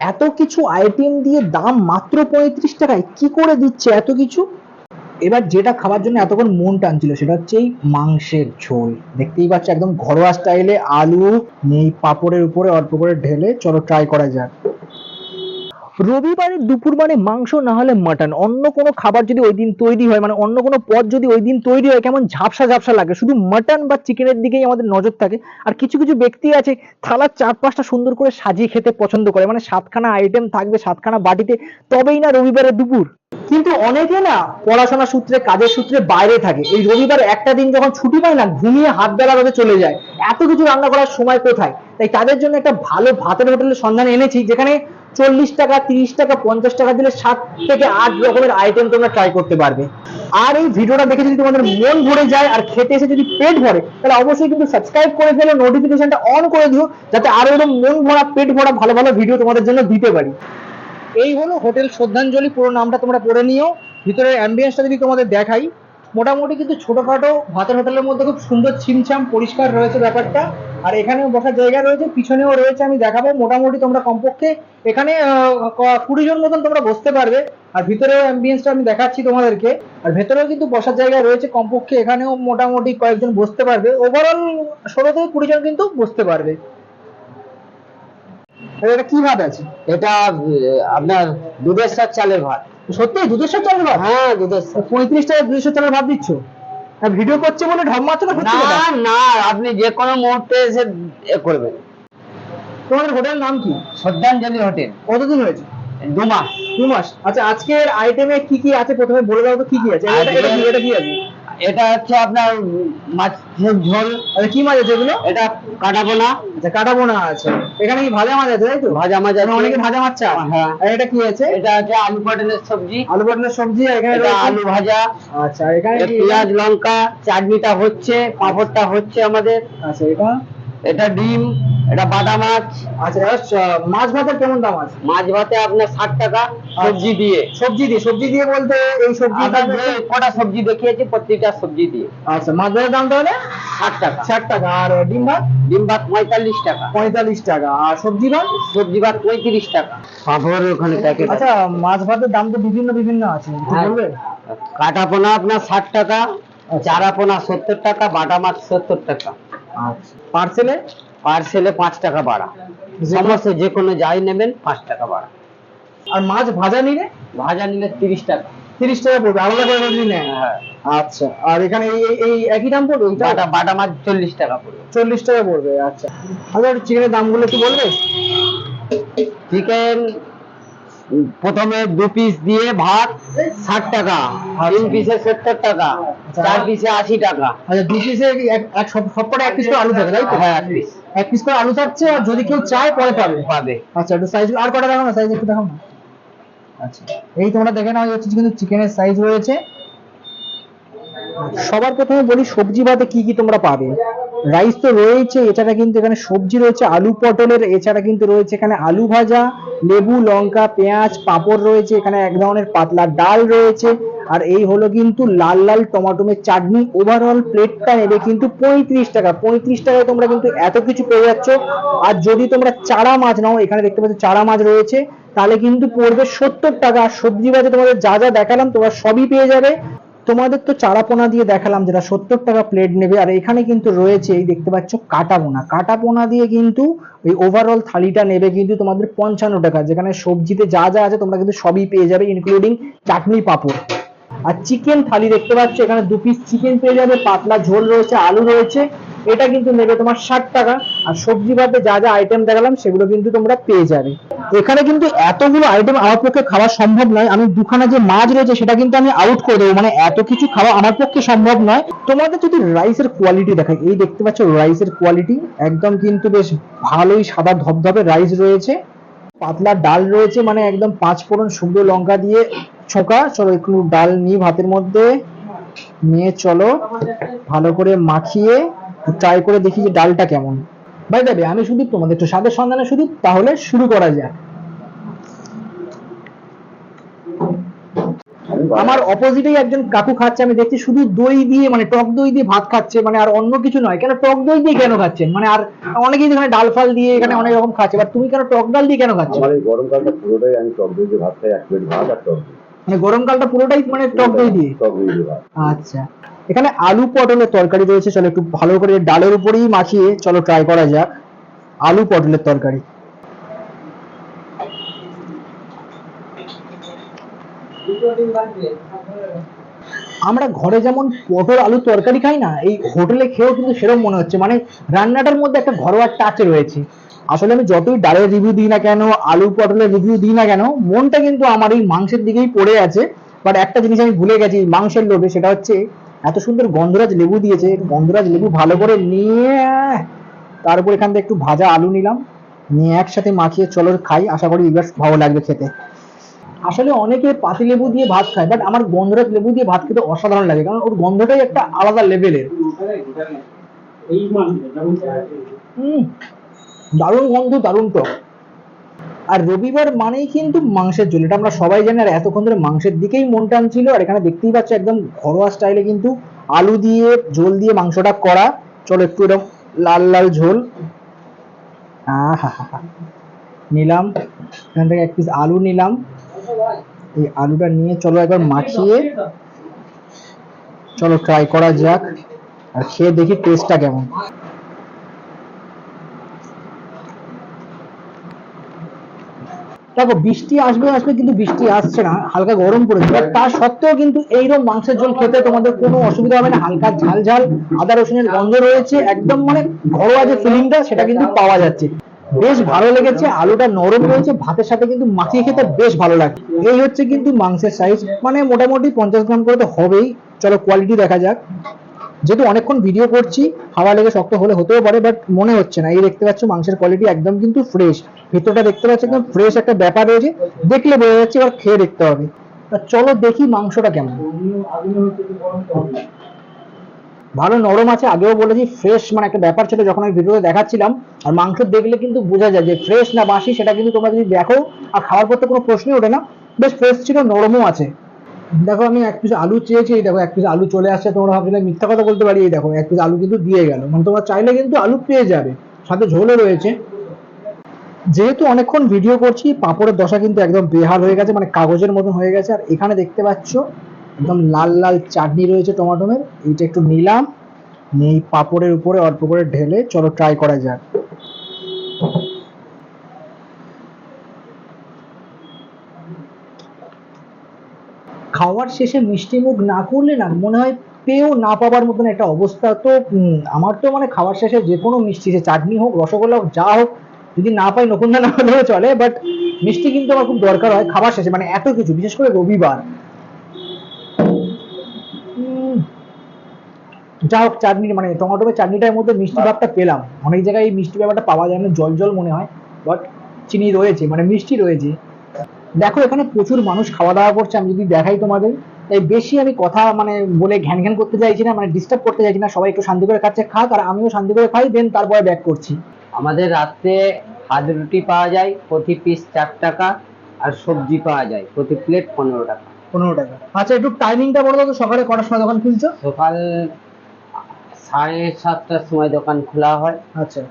এত কিছু আইটেম দিয়ে দাম মাত্র পঁয়ত্রিশ টাকায় কি করে দিচ্ছে এত কিছু? এবার যেটা খাবার জন্য এতক্ষণ মন টানছিল সেটা হচ্ছে এই মাংসের ঝোল। দেখতেই পাচ্ছ একদম ঘরোয়া স্টাইলে আলু, নেই, পাঁপড়ের উপরে অল্প করে ঢেলে, চলো ট্রাই করা যাক। রবিবারের দুপুর মানে মাংস না হলে মাটন। অন্য কোনো খাবার যদি ওই দিন তৈরি হয় মানে অন্য কোনো পদ যদি ওই দিন তৈরি হয়, কেমন ঝাপসা ঝাপসা লাগে। শুধু মাটন বা চিকেনের দিকেই আমাদের নজর থাকে। আর কিছু কিছু ব্যক্তি আছে, থালার চার পাঁচটা সুন্দর করে সাজিয়ে খেতে পছন্দ করে। মানে সাতখানা আইটেম থাকবে সাতখানা বাটিতে, তবেই না রবিবারের দুপুর। কিন্তু অনেকে না পড়াশোনা সূত্রে, কাজের সূত্রে বাইরে থাকে। এই রবিবার একটা দিন যখন ছুটি পায় না, ঘুমিয়ে হাত বেলা চলে যায়। এত কিছু রান্না করার সময় কোথায়? তাই তাদের জন্য একটা ভালো ভাতের হোটেলের সন্ধান এনেছি, যেখানে চল্লিশ টাকা, তিরিশ টাকা, পঞ্চাশ টাকা দিলে সাত থেকে আট রকমের আইটেম তোমরা ট্রাই করতে পারবে। আর এই ভিডিওটা দেখে যদি তোমাদের মন ভরে যায় আর খেতে এসে যদি পেট ভরে, তাহলে অবশ্যই কিন্তু সাবস্ক্রাইব করে ফেলো নোটিফিকেশনটা অন করে দিও, যাতে আরও এরকম মন ভরা, পেট ভরা, ভালো ভালো ভিডিও তোমাদের জন্য দিতে পারি। এই হলো হোটেল শ্রদ্ধাঞ্জলি, পুরো নামটা তোমরা পড়ে নিও, ভিতরের অ্যাম্বিয়েন্সটা যদি তোমাদের দেখাই মোটামুটি কিন্তু ছোটখাটো ভাতের হোটেলের মধ্যে খুব সুন্দর ছিমছাম পরিষ্কার রয়েছে ব্যাপারটা। আর এখানেও বসার জায়গা রয়েছে, পিছনেও রয়েছে, আমি দেখাবো। মোটামুটি তোমরা কমপক্ষে এখানে কুড়ি জন মতন তোমরা বসতে পারবে। আর ভিতরেও অ্যাম্বিয়েন্সটা আমি দেখাচ্ছি তোমাদেরকে। আর ভেতরেও কিন্তু বসার জায়গা রয়েছে, কমপক্ষে এখানেও মোটামুটি কয়েকজন বসতে পারবে। ওভারঅল ষোলো থেকে কুড়ি জন কিন্তু বসতে পারবে। এটা কি ভাত আছে? এটা আপনার দুধের সাথে চালের ভাত। সত্যি দুধেশ্বর চালের ভাত হ্যাঁ দুধেশ্বর পঁয়ত্রিশ টাকা দুধেশ্বর চালের ভাত দিচ্ছ? ভিডিও করছে বলে ঢপ মারছো না না না আপনি যে কোনো মুহূর্তে এসে এ করবেন। তোমাদের হোটেলের নাম কি? শ্রদ্ধাঞ্জলি হোটেল। কতদিন হয়েছে? দু মাস। দু মাস। আচ্ছা আজকের আইটেমে কি কি আছে? প্রথমে বলে দাও তো কি কি আছে। এটা কি আছে? এটা হচ্ছে আপনার মাছের ঝোল আচ্ছা কি মাছ আছে এগুলো? এটা কাটা বোনা আচ্ছা কাটা বোনা আছে। এখানে কি ভাজা মাছ আছে তাই তো? ভাজা মাছ আছে। অনেকে ভাজা মাছ চায়। হ্যাঁ। আর এটা কি আছে? এটা হচ্ছে আলু পটলের সবজি। আলু পটলের সবজি এখানে এটা আলু ভাজা। আচ্ছা এখানে কি পেঁয়াজ লঙ্কা চাটনিটা হচ্ছে পাঁপড়টা হচ্ছে আমাদের। আচ্ছা এটা এটা ডিম এটা বাটা মাছ। আচ্ছা মাছ ভাতের কেমন দাম আছে? মাছ ভাতে আপনার ষাট টাকা সবজি দিয়ে। সবজি দিয়ে সবজি দিয়ে বলতে এই সবজি কটা সবজি দেখিয়েছি প্রত্যেকটা সবজি দিয়ে। আচ্ছা মাছ ভাতের দাম তাহলে? ষাট টাকা। ষাট টাকা। আর ডিম ভাত? ডিম ভাত পঁয়তাল্লিশ টাকা। পঁয়তাল্লিশ টাকা। আর সবজি ভাত? সবজি ভাত পঁয়ত্রিশ টাকা। পাঁপড় ওখানে প্যাকেট আচ্ছা মাছ ভাতের দাম তো বিভিন্ন বিভিন্ন আছে হ্যাঁ। কাটা পোনা আপনার ষাট টাকা চারা পোনা সত্তর টাকা বাটা মাছ সত্তর টাকা। আচ্ছা। পার্সেলে? পার্সেলে পাঁচ টাকা বাড়া। সমস্ত যে কোনো যাই নেবেন পাঁচ টাকা বাড়া। আর মাছ ভাজা নিলে? ভাজা নিলে তিরিশ টাকা। তিরিশ টাকা পড়বে আলাদা করে যদি নেয় হ্যাঁ। আচ্ছা আর এখানে এই এই- একই দাম পড়বে বাটা বাটা মাছ চল্লিশ টাকা পড়বে। চল্লিশ টাকা পড়বে আচ্ছা। আচ্ছা চিকেনের দামগুলো একটু বলবে? চিকেন প্রথমে দু পিস দিয়ে ভাত ষাট টাকা। তিন পিসে সত্তর টাকা। চার পিসে আশি টাকা। আচ্ছা দু পিসে এক সবকটা এক পিস করে আলু থাকে তাই তো? হ্যাঁ এক পিস এক পিস করে আলু থাকছে আর যদি কেউ চায় পরে পাবে। পাবে। আচ্ছা একটু সাইজ আর কটা দেখো না সাইজ একটু দেখো না। আচ্ছা এই তোমরা দেখে নাও হচ্ছে কিন্তু চিকেনের সাইজ রয়েছে। সবার প্রথমে বলি সবজি ভাতে কি কি তোমরা পাবে? রাইস তো রয়েছে এছাড়া কিন্তু এখানে সবজি রয়েছে আলু পটলের এছাড়া কিন্তু রয়েছে এখানে আলু ভাজা লেবু লঙ্কা পেঁয়াজ পাঁপড় রয়েছে এখানে এক ধরনের পাতলা ডাল রয়েছে। আর এই হলো কিন্তু লাল লাল টমাটোমের চাটনি। ওভারঅল প্লেটটা নেবে কিন্তু পঁয়ত্রিশ টাকা। পঁয়ত্রিশ টাকায় তোমরা কিন্তু এত কিছু পেয়ে যাচ্ছ। আর যদি তোমরা চারা মাছ নাও, এখানে দেখতে পাচ্ছ চারা মাছ রয়েছে, তাহলে কিন্তু পড়বে সত্তর টাকা। আর সবজি বাজে তোমাদের যা যা দেখালাম, তোমরা সবই পেয়ে যাবে। তোমাদের তো চারাপোনা দিয়ে দেখালাম যেটা সত্তর টাকা প্লেট নেবে। আর এখানে কিন্তু রয়েছে, এই দেখতে পাচ্ছ কাটা পোনা কাটা পোনা দিয়ে কিন্তু ওই ওভারঅল থালিটা নেবে কিন্তু তোমাদের পঞ্চান্ন টাকা। যেখানে সবজিতে যা যা আছে, তোমরা কিন্তু সবই পেয়ে যাবে ইনক্লুডিং চাটনি পাঁপড়। আর চিকেন থালি দেখতে পাচ্ছ, এখানে দু পিস চিকেন পেয়ে যাবে, পাতলা ঝোল রয়েছে, আলু রয়েছে। এটা কিন্তু নেবে তোমার ষাট টাকা। আর সবজি ভাতে যা যা আইটেম দেখালাম, সেগুলো কিন্তু তোমরা পেয়ে যাবে। এখানে কিন্তু এতগুলো আইটেম আমার পক্ষে খাওয়া সম্ভব নয়। আমি দুখানা যে মাছ রয়েছে, সেটা কিন্তু আমি আউট করে দেবো। মানে এত কিছু খাওয়া আমার পক্ষে সম্ভব নয়। তোমাদের যদি রাইসের কোয়ালিটি দেখাই, এই দেখতে পাচ্ছ রাইসের কোয়ালিটি একদম কিন্তু বেশ ভালোই সাদা ধবধবে রাইস রয়েছে। পাতলা ডাল রয়েছে মানে একদম পাঁচ ফোড়ন শুকনো লঙ্কা দিয়ে ছোকা, চলো একটু ডাল নিয়ে ভাতের মধ্যে নিয়ে চলো। ভালো করে মাখিয়ে ট্রাই করে দেখি যে ডালটা কেমন। ভাই দেবে আমি শুধু তোমাদের একটু স্বাদের সন্ধানে শুধু তাহলে শুরু করা যাক। আমার অপোজিটেই একজন কাকু খাচ্ছে, আমি দেখছি শুধু দই দিয়ে মানে টক দই দিয়ে ভাত খাচ্ছে মানে আর অন্য কিছু নয়। কেন টক দই দিয়ে কেন খাচ্ছেন? মানে আর অনেকেই এখানে ডাল ফাল দিয়ে এখানে অনেক রকম খাচ্ছে বাট তুমি কেন টক ডাল দিয়ে কেন খাচ্ছ? আমার এই গরমকালটা পুরোটাই আমি টক দই দিয়ে ভাত খাই, এক প্লেট ভাত আর টক দই। মানে গরমকালটা পুরোটাই মানে টক দই দিয়ে? ভাত আচ্ছা। এখানে আলু পটলের তরকারি রয়েছে চলো একটু ভালো করে ডালের উপরেই মাখিয়ে চলো ট্রাই করা যাক। আলু পটলের তরকারি। আমরা ঘরে যেমন পটল আলু তরকারি খাই না এই হোটেলে খেয়েও কিন্তু সেরকম মনে হচ্ছে। মানে রান্নাটার মধ্যে একটা ঘরোয়া টাচ রয়েছে। আসলে আমি যতই ডালের রিভিউ দিই না কেন আলু পটলের রিভিউ দিই না কেন মনটা কিন্তু আমার এই মাংসের দিকেই পড়ে আছে। বাট একটা জিনিস আমি ভুলে গেছি মাংসের লোভে সেটা হচ্ছে এত সুন্দর গন্ধরাজ লেবু দিয়েছে। গন্ধরাজ লেবু ভালো করে নিয়ে তারপর এখান থেকে একটু ভাজা আলু নিলাম। নিয়ে একসাথে মাখিয়ে চলো খাই আশা করি এবার ভালো লাগবে খেতে। আসলে অনেকে পাতি লেবু দিয়ে ভাত খায় বাট আমার গন্ধরাজ লেবু দিয়ে ভাত খেতে অসাধারণ লাগে কারণ ওর গন্ধটাই একটা আলাদা লেভেলের হুম। দারুণ গন্ধ, দারুণ টক। আর রবিবার মানেই কিন্তু মাংসের ঝোল। এটা আমরা সবাই জানি, আর এতক্ষণ ধরে মাংসের দিকেই মন টানছিল, আর এখানে দেখতেই পাচ্ছ একদম ঘরোয়া স্টাইলে কিন্তু আলু দিয়ে, ঝোল দিয়ে মাংসটা করা। চলো একটু এরকম লাল লাল ঝোল। নিলাম। এখান থেকে এক পিস আলু নিলাম। এই আলুটা নিয়ে চলো একবার মাখিয়ে। চলো ট্রাই করা যাক। আর খেয়ে দেখি টেস্টটা কেমন। দেখো, বৃষ্টি আসবে আসবে কিন্তু বৃষ্টি আসছে না, হালকা গরম পড়েছে। বাট তা সত্ত্বেও কিন্তু এইরকম মাংসের ঝোল খেতে তোমাদের কোনো অসুবিধা হবে না। হালকা ঝাল ঝাল, আদা রসুনের গন্ধ রয়েছে, একদম মানে ঘরোয়া যে ফিলিংটা সেটা কিন্তু পাওয়া যাচ্ছে। বেশ ভালো লেগেছে, আলুটা নরম রয়েছে, ভাতের সাথে কিন্তু মাখিয়ে খেতে বেশ ভালো লাগে। এই হচ্ছে কিন্তু মাংসের সাইজ মানে মোটামুটি পঞ্চাশ গ্রাম করে তো হবেই। চলো কোয়ালিটি দেখা যাক। যেহেতু অনেকক্ষণ ভিডিও করছি, হাওয়া লেগে শক্ত হলে হতেও পারে বাট মনে হচ্ছে না। এই দেখতে পাচ্ছ, মাংসের কোয়ালিটি একদম কিন্তু ফ্রেশ ভেতরটা দেখতে পাচ্ছ, একদম ফ্রেশ একটা ব্যাপার রয়েছে। দেখলে বোঝা যাচ্ছে, এবার খেয়ে দেখতে হবে। চলো দেখি মাংসটা কেমন। ভালো নরম আছে, আগেও বলেছি ফ্রেশ মানে একটা ব্যাপার ছিল, যখন আমি ভিডিওতে দেখাচ্ছিলাম। আর মাংস দেখলে কিন্তু বোঝা যায় যে ফ্রেশ না বাসি, সেটা কিন্তু তোমরা যদি দেখো, আর খাওয়ার পর তো কোনো প্রশ্নই ওঠে না। বেশ ফ্রেশ ছিল, নরমও আছে। দেখো আমি এক পিস আলু চেয়েছি, এই দেখো এক পিস আলু চলে আসছে, তোমরা ভাবছিলে মিথ্যা কথা বলতে পারি, এই দেখো এক পিস আলু কিন্তু দিয়ে গেল। মানে তোমরা চাইলে কিন্তু আলু পেয়ে যাবে, সাথে ঝোলও রয়েছে। যেহেতু অনেকক্ষণ ভিডিও করছি, পাঁপড়ের দশা কিন্তু একদম বেহাল হয়ে গেছে মানে কাগজের মতন হয়ে গেছে, আর এখানে দেখতে পাচ্ছ, একদম লাল লাল চাটনি রয়েছে টমাটোমের এইটা একটু নিলাম, নিয়ে পাঁপড়ের উপরে অল্প করে ঢেলে, চলো ট্রাই করা যাক। খাওয়ার শেষে মিষ্টি মুখ না করলে না, মনে হয় পেয়েও না পাবার মতন একটা অবস্থা। তো আমার তো মানে খাওয়ার শেষে যে কোনো মিষ্টি, সে চাটনি হোক, রসগোল্লা হোক, যা হোক, যদি না পাই নকুন্দা না হলেও চলে। বাট মিষ্টি কিন্তু আমার খুব দরকার হয় খাবার শেষে মানে এত কিছু, বিশেষ করে রবিবার। যা হোক চাটনি মানে টমেটোর চাটনিটার মধ্যে মিষ্টি ভাবটা পেলাম। অনেক জায়গায় এই মিষ্টি ব্যাপারটা পাওয়া যায় না, জল জল মনে হয়। বাট চিনি রয়েছে মানে মিষ্টি রয়েছে। দেখো এখানে প্রচুর মানুষ খাওয়া দাওয়া করছে আমি যদি দেখাই তোমাদের। তাই বেশি আমি কথা মানে বলে ঘ্যান ঘ্যান করতে চাইছি না মানে ডিস্টার্ব করতে চাইছি না সবাই একটু শান্তি করে খাচ্ছে খাক আর আমিও শান্তি করে খাই দেন তারপরে ব্যাক করছি। আমাদের রাত্রে হাত রুটি পাওয়া যায় প্রতি পিস চার টাকা আর সবজি পাওয়া যায় প্রতি প্লেট পনেরো টাকা। পনেরো টাকা। আচ্ছা একটু টাইমিংটা বলো তো সকালে কটার সময় দোকান খুলছো? সকাল সাড়ে সাতটার সময় দোকান খোলা হয়। আচ্ছা।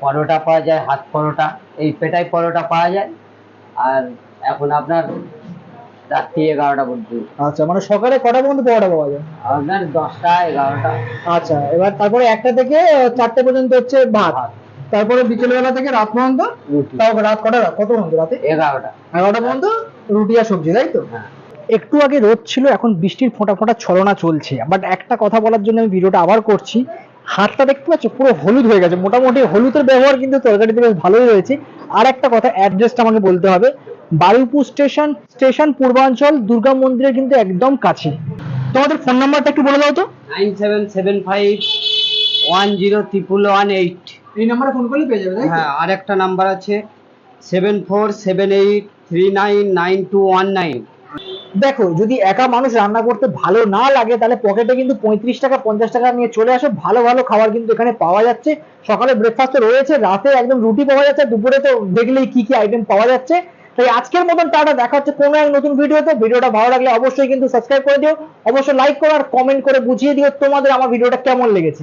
পরোটা পাওয়া যায় হাত পরোটা এই পেটাই পরোটা পাওয়া যায় আর এখন আপনার রাত্রি এগারোটা পর্যন্ত। আচ্ছা মানে সকালে কটা পর্যন্ত পরোটা পাওয়া যায়? আপনার দশটা এগারোটা। আচ্ছা এবার তারপরে একটা থেকে চারটে পর্যন্ত হচ্ছে ভাত। তারপরে বিকেলবেলা থেকে রাত পর্যন্ত? রাত কটা কত পর্যন্ত রাতে? এগারোটা। এগারোটা পর্যন্ত রুটি আর সবজি তাই তো? হ্যাঁ। একটু আগে রোদ ছিল এখন বৃষ্টির ফোঁটা ফোঁটা ছলনা চলছে। বাট একটা কথা বলার জন্য আমি ভিডিওটা আবার করছি হাতটা দেখতে পাচ্ছ পুরো হলুদ হয়ে গেছে। মোটামুটি হলুদের ব্যবহার কিন্তু তরকারিতে বেশ ভালোই রয়েছে। আর একটা কথা অ্যাড্রেসটা আমাকে বলতে হবে বারুইপুর স্টেশন স্টেশন পূর্বাঞ্চল দুর্গা মন্দিরের কিন্তু একদম কাছে। তোমাদের ফোন নাম্বারটা একটু বলে দাও তো। Nine seven seven five one zero triple one eight. এই নাম্বারে ফোন করলে পেয়ে যাবে হ্যাঁ আর একটা নাম্বার আছে seven four seven eight three nine nine two one nine. দেখো যদি একা মানুষ রান্না করতে ভালো না লাগে তাহলে পকেটে কিন্তু পঁয়ত্রিশ টাকা পঞ্চাশ টাকা নিয়ে চলে আসো। ভালো ভালো খাবার কিন্তু এখানে পাওয়া যাচ্ছে। সকালে ব্রেকফাস্ট রয়েছে রাতে একদম রুটি পাওয়া যাচ্ছে দুপুরে তো দেখলেই কি কি আইটেম পাওয়া যাচ্ছে। তাই আজকের মতন টাটা, দেখা হচ্ছে কোনো এক নতুন ভিডিওতে। ভিডিওটা ভালো লাগলে অবশ্যই কিন্তু সাবস্ক্রাইব করে দিও। অবশ্যই লাইক করো আর কমেন্ট করে বুঝিয়ে দিও তোমাদের আমার ভিডিওটা কেমন লেগেছে।